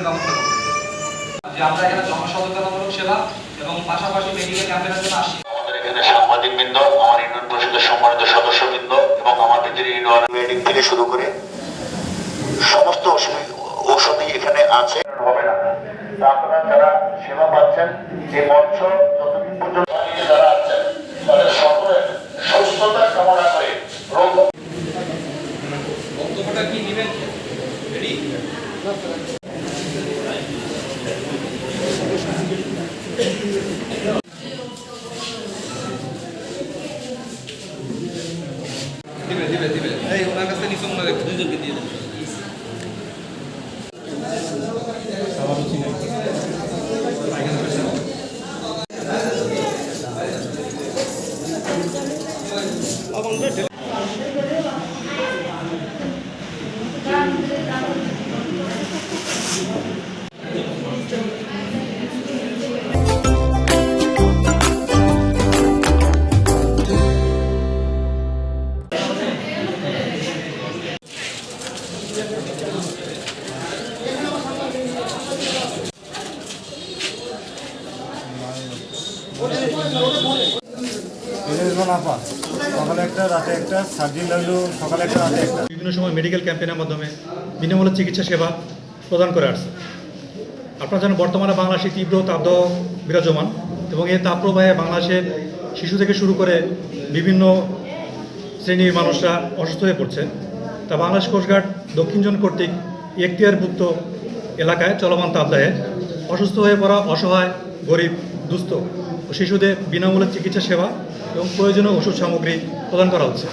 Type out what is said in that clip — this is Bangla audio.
অ্যাম্বুলেন্সের ব্যবস্থা করব। যে আমরা এখানে জনসচেতনমূলক সেবা এবং পাশাপাশি মেডিকেল ক্যাম্পেইনের জন্য আমাদের এখানে সাংবাদিকবৃন্দ আমার ইউনিয়ন পরিষদের সম্মানিত সদস্যবৃন্দ এবং আমাদের যে ইউনিয়ন মেডিং থেকে শুরু করে সমস্ত ঔষধই এখানে আছে। হবে না। আপনারা যারা সেবা পাচ্ছেন যে মঞ্চ যতদিন পর্যন্ত যারা আছেন তাদের সকলের সুস্থতা কামনা করে রোগ বক্তব্যটা কি নেবেন রেডি দিবে দিবে দিবে। এই ওনার কাছে নিচে রাখবে দুইজনকে দিয়ে দেবে। আপা রাতে একটা রাতে একটা। বিভিন্ন সময় মেডিকেল ক্যাম্পেইনের মাধ্যমে বিনামূল্যে চিকিৎসা সেবা প্রদান করে আসছে। আপনারা জানেন বর্তমানে বাংলাদেশে তীব্র তাপদাহ বিরাজমান এবং এই তাপপ্রবাহে বাংলাদেশের শিশু থেকে শুরু করে বিভিন্ন শ্রেণির মানুষরা অসুস্থ হয়ে পড়ছে। তা বাংলাদেশ কোস্টগার্ড দক্ষিণ জোন কর্তৃক এখতিয়ারভুক্ত এলাকায় চলমান তাপদাহে অসুস্থ হয়ে পড়া অসহায়, গরিব, দুস্থ ও শিশুদের বিনামূল্যে চিকিৎসা সেবা এবং প্রয়োজনীয় ওষুধ সামগ্রী প্রদান করা হচ্ছে।